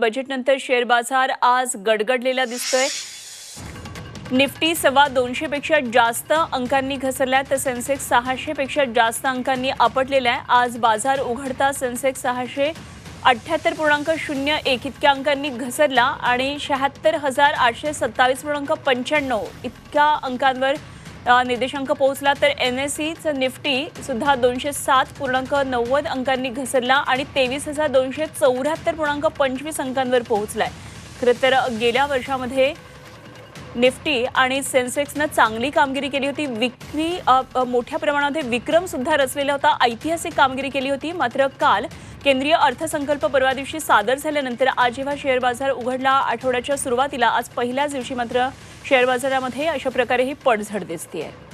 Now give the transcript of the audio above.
बजेटनंतर share बाजार आज गडगडलेला दिसतोय. निफ्टी सव्वा दोनशेपेक्षा जास्त अंकांनी घसरलाय तर सेन्सेक्स सहाशेपेक्षा जास्त अंकांनी आपटलेला आहे. आज बाजार उघडता सेन्सेक्स सहाशे अठ्ठ्याहत्तर पूर्णांक शून्य एक इतक्या अंकांनी घसरला आणि शहात्तर हजार आठशे सत्तावीस पूर्णांक पंच्याण्णव इतक्या अंकांवर निर्देशांक पोहोचला तर एन एस सीचं निफ्टी सुद्धा दोनशे सात पूर्णांक नव्वद अंकांनी घसरला आणि तेवीस हजार दोनशे चौऱ्याहत्तर पूर्णांक पंचवीस अंकांवर पोहोचलाय. खरं तर गेल्या वर्षामध्ये निफ्टी आणि सेन्सेक्सनं चांगली कामगिरी केली होती. विक्री मोठ्या प्रमाणामध्ये विक्रमसुद्धा रचलेला होता. ऐतिहासिक कामगिरी केली होती. मात्र काल केंद्रीय अर्थसंकल्प परवा दिवशी सादर झाल्यानंतर आज जेव्हा शेअर बाजार उघडला आठवड्याच्या सुरुवातीला आज पहिल्याच दिवशी मात्र शेअर बाजारामध्ये अशा प्रकारे ही पडझड दिसते आहे